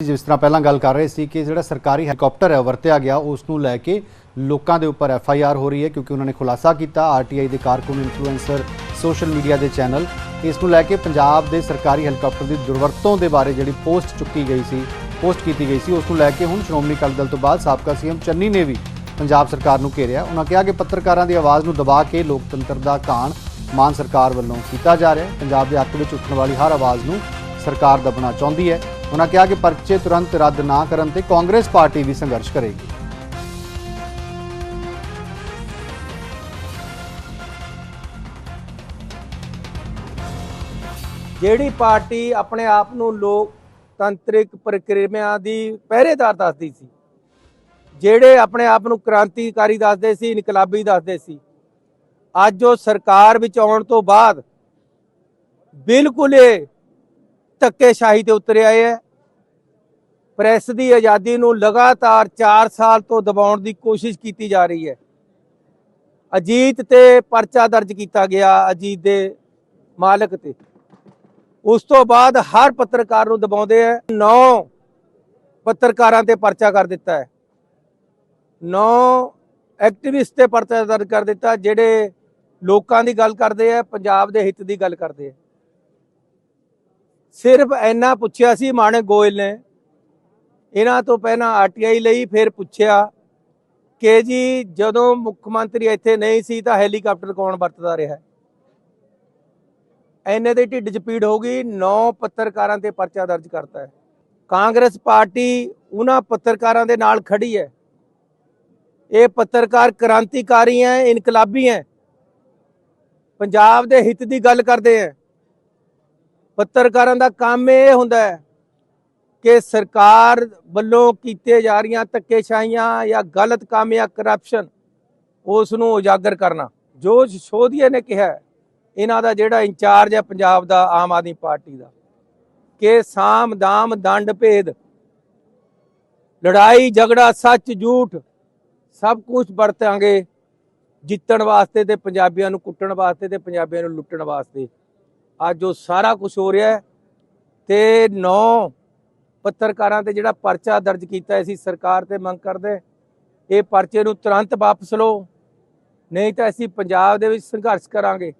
ਜਿਸ ਤਰ੍ਹਾਂ ਪਹਿਲਾਂ ਗੱਲ ਕਰ ਰਹੇ ਸੀ ਕਿ ਜਿਹੜਾ ਸਰਕਾਰੀ ਹੈਲੀਕਾਪਟਰ ਹੈ, ਵਰਤਿਆ ਗਿਆ ਉਸ ਨੂੰ ਲੈ ਕੇ ਲੋਕਾਂ ਦੇ ਉੱਪਰ ਐਫ ਆਈ ਆਰ ਹੋ ਰਹੀ ਹੈ ਕਿਉਂਕਿ ਉਹਨਾਂ ਨੇ ਖੁਲਾਸਾ ਕੀਤਾ ਆਰ ਟੀ ਆਈ ਦੇ ਕਾਰਕੁਨ ਇਨਫਲੂਐਂਸਰ, ਸੋਸ਼ਲ ਮੀਡੀਆ ਦੇ ਚੈਨਲ। ਇਸ ਨੂੰ ਲੈ ਕੇ ਪੰਜਾਬ ਦੇ ਸਰਕਾਰੀ ਹੈਲੀਕਾਪਟਰ ਦੀ ਦੁਰਵਰਤੋਂ ਦੇ ਬਾਰੇ ਜਿਹੜੀ ਪੋਸਟ ਚੁੱਕੀ ਗਈ ਸੀ, ਪੋਸਟ ਕੀਤੀ ਗਈ ਸੀ ਉਸ ਨੂੰ ਲੈ ਕੇ ਹੁਣ ਸ਼੍ਰੋਮਣੀ ਅਕਾਲੀ ਦਲ ਤੋਂ ਬਾਅਦ ਸਾਬਕਾ ਸੀਐਮ ਚੰਨੀ ਨੇ ਵੀ ਪੰਜਾਬ ਸਰਕਾਰ ਨੂੰ ਘੇਰਿਆ। ਉਹਨਾਂ ਕਿਹਾ ਕਿ ਪੱਤਰਕਾਰਾਂ ਦੀ ਆਵਾਜ਼ ਨੂੰ ਦਬਾ ਕੇ ਲੋਕਤੰਤਰ ਦਾ ਕਾਣ ਮਾਨ ਸਰਕਾਰ ਵੱਲੋਂ ਕੀਤਾ ਜਾ ਰਿਹਾ ਹੈ। ਪੰਜਾਬ ਦੇ ਹੱਕ ਵਿੱਚ ਉੱਠਣ ਵਾਲੀ ਹਰ ਆਵਾਜ਼ ਨੂੰ ਸਰਕਾਰ ਦਬਣਾ ਚਾਹੁੰਦੀ ਹੈ। ਉਹਨਾਂ ਕਿਹਾ ਕਿ ਪਰਚੇ ਤੁਰੰਤ ਰੱਦ ਨਾ ਕਰਨ ਤੇ ਕਾਂਗਰਸ ਪਾਰਟੀ ਵੀ ਸੰਘਰਸ਼ ਕਰੇਗੀ। ਜਿਹੜੀ ਪਾਰਟੀ ਆਪਣੇ ਆਪ ਨੂੰ ਲੋਕਤੰਤਰਿਕ ਪ੍ਰਕਿਰਿਆਵਾਂ ਦੀ ਪਹਿਰੇਦਾਰ ਦੱਸਦੀ ਸੀ, ਜਿਹੜੇ ਆਪਣੇ ਆਪ ਨੂੰ ਕ੍ਰਾਂਤੀਕਾਰੀ ਦੱਸਦੇ ਸੀ, ਇਨਕਲਾਬੀ ਦੱਸਦੇ ਸੀ, ਅੱਜ ਉਹ ਸਰਕਾਰ ਵਿੱਚ ਆਉਣ ਤੋਂ ਬਾਅਦ ਬਿਲਕੁਲ ਇਹ ਧੱਕੇਸ਼ਾਹੀ ਤੇ ਉਤਰ ਆਏ ਹੈ। ਪ੍ਰੈਸ ਦੀ ਆਜ਼ਾਦੀ ਨੂੰ ਲਗਾਤਾਰ 4 ਸਾਲ ਤੋਂ ਦਬਾਉਣ ਦੀ ਕੋਸ਼ਿਸ਼ ਕੀਤੀ ਜਾ ਰਹੀ ਹੈ। ਅਜੀਤ ਤੇ ਪਰਚਾ ਦਰਜ ਕੀਤਾ ਗਿਆ ਅਜੀਤ ਦੇ ਮਾਲਕ ਤੇ। ਉਸ ਤੋਂ ਬਾਅਦ ਹਰ ਪੱਤਰਕਾਰ ਨੂੰ ਦਬਾਉਂਦੇ ਆ ਨੌ ਪੱਤਰਕਾਰਾਂ ਤੇ ਪਰਚਾ ਕਰ ਦਿੱਤਾ ਹੈ। ਨੌ ਐਕਟਿਵਿਸਟ ਤੇ ਪਰਚਾ ਦਰਜ ਕਰ ਦਿੱਤਾ, ਜਿਹੜੇ ਲੋਕਾਂ ਦੀ ਗੱਲ ਕਰਦੇ ਆ ਪੰਜਾਬ ਦੇ ਹਿੱਤ ਦੀ ਗੱਲ ਕਰਦੇ ਆ ਸਿਰਫ ਇੰਨਾ ਪੁੱਛਿਆ ਸੀ ਮਾਣੇ ਗੋਇਲ ਨੇ। ਇਹਨਾਂ ਤੋਂ ਪਹਿਲਾਂ ਆਰਟੀਆਈ ਲਈ ਫਿਰ ਪੁੱਛਿਆ ਕਿ ਜੀ ਜਦੋਂ ਮੁੱਖ ਮੰਤਰੀ ਇੱਥੇ ਨਹੀਂ ਸੀ ਤਾਂ ਹੈਲੀਕਾਪਟਰ ਕੌਣ ਵਰਤਦਾ ਰਿਹਾ? ਹੈ ਐਨੇ ਦੇ ਢਿੱਡ 'ਚ ਪੀੜ ਹੋ ਗਈ, ਨੌ ਪੱਤਰਕਾਰਾਂ ਤੇ ਪਰਚਾ ਦਰਜ ਕਰਤਾ ਹੈ। ਕਾਂਗਰਸ ਪਾਰਟੀ ਉਹਨਾਂ ਪੱਤਰਕਾਰਾਂ ਦੇ ਨਾਲ ਖੜੀ ਹੈ। ਇਹ ਪੱਤਰਕਾਰ ਕ੍ਰਾਂਤੀਕਾਰੀ ਹੈ, ਇਨਕਲਾਬੀ ਹੈ। ਪੰਜਾਬ ਦੇ ਹਿੱਤ ਦੀ ਗੱਲ ਕਰਦੇ ਹੈ। ਪੱਤਰਕਾਰਾਂ ਦਾ ਕੰਮ ਇਹ ਹੁੰਦਾ ਹੈ ਕਿ ਸਰਕਾਰ ਵੱਲੋਂ ਕੀਤੇ ਜਾ ਰਹੀਆਂ ਧੱਕੇਸ਼ਾਹੀਆਂ ਜਾਂ ਗਲਤ ਕੰਮ ਜਾਂ ਕਰਪਸ਼ਨ ਉਸ ਨੂੰ ਉਜਾਗਰ ਕਰਨਾ। ਜੋ ਸ਼ੋਧੀਏ ਨੇ ਕਿਹਾ ਇਹਨਾਂ ਦਾ ਜਿਹੜਾ ਇੰਚਾਰਜ ਹੈ ਪੰਜਾਬ ਦਾ, ਆਮ ਆਦਮੀ ਪਾਰਟੀ ਦਾ, ਕਿ ਸਾਮ ਦਾਮ ਦੰਡ ਭੇਦ, ਲੜਾਈ ਝਗੜਾ ਸੱਚ ਝੂਠ, ਸਭ ਕੁਝ ਵਰਤਾਂਗੇ ਜਿੱਤਣ ਵਾਸਤੇ ਤੇ ਪੰਜਾਬੀਆਂ ਨੂੰ ਕੁੱਟਣ ਵਾਸਤੇ ਤੇ ਪੰਜਾਬੀਆਂ ਨੂੰ ਲੁੱਟਣ ਵਾਸਤੇ। ਅੱਜ ਉਹ ਸਾਰਾ ਕੁਝ ਹੋ ਰਿਹਾ ਹੈ ਤੇ ਨੌ ਪੱਤਰਕਾਰਾਂ ਤੇ ਜਿਹੜਾ ਪਰਚਾ ਦਰਜ ਕੀਤਾ ਸੀ ਸਰਕਾਰ ਤੇ ਮੰਗ ਕਰਦੇ ਇਹ ਪਰਚੇ ਨੂੰ ਤੁਰੰਤ ਵਾਪਸ ਲਓ, ਨਹੀਂ ਤਾਂ ਅਸੀਂ ਪੰਜਾਬ ਦੇ ਵਿੱਚ ਸੰਘਰਸ਼ ਕਰਾਂਗੇ।